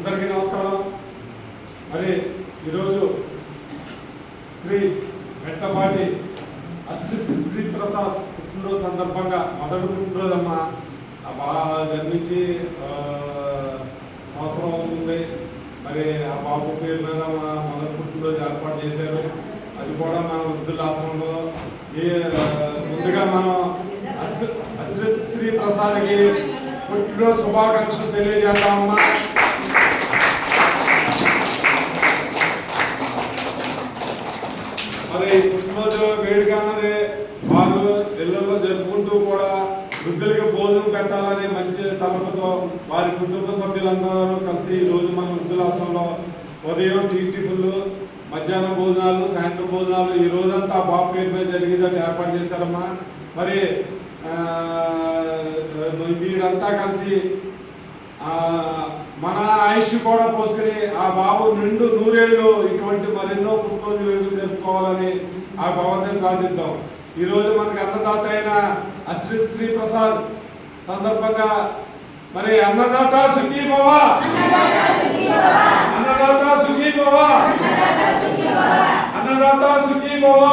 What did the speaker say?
అందరికీ నమస్కారం. మరి ఈరోజు శ్రీ వెంటపాటి అశ్రిత్ శ్రీ ప్రసాద్ పుట్టినరోజు సందర్భంగా మొదటి పుట్టినరోజు అమ్మ ఆ బాగా జన్మించి సంవత్సరం అవుతుంది. మరి ఆ బాబు పేరు మీద మొదటి పుట్టినరోజు ఏర్పాటు చేశారు. అది కూడా మన వృద్ధులాశ్రమంలో. ఈ ఆ, ముందుగా మనం అశ్రి అశ్రిత్ శ్రీ ప్రసాద్కి పుట్టినరోజు శుభాకాంక్షలు తెలియజేద్దామమ్మా. మరి పుట్టినరోజు వేడుక అన్నది వారు ఇళ్ళలో జరుపుకుంటూ కూడా వృద్ధులకి భోజనం పెట్టాలని మంచి తలపుతో వారి కుటుంబ సభ్యులందరూ కలిసి ఈరోజు రోజు మన వృద్ధులాశ్రమంలో ఉదయం టీ టిఫిన్లు మధ్యాహ్నం భోజనాలు సాయంత్రం భోజనాలు ఈ రోజంతా బాబు పేరు మీద జరిగేటట్టు ఏర్పాటు చేశారమ్మా. మరి మీరంతా కలిసి మన ఆయుష్ కూడా పోసుకుని ఆ బాబు నిండు నూరేళ్ళు ఇటువంటి మరెన్నో పుట్టినరోజు వేడుకలు జరుపుకోవాలని ఆ భగవంతుని ప్రార్థిద్దాం ఈ రోజు మనకి అన్నదాత అయిన అశ్రిత్ శ్రీ ప్రసాద్ సందర్భంగా మరి అన్నదాత సుఖీ భవ అన్నదాత సుఖీ భవ అన్నదాత సుఖీ భవ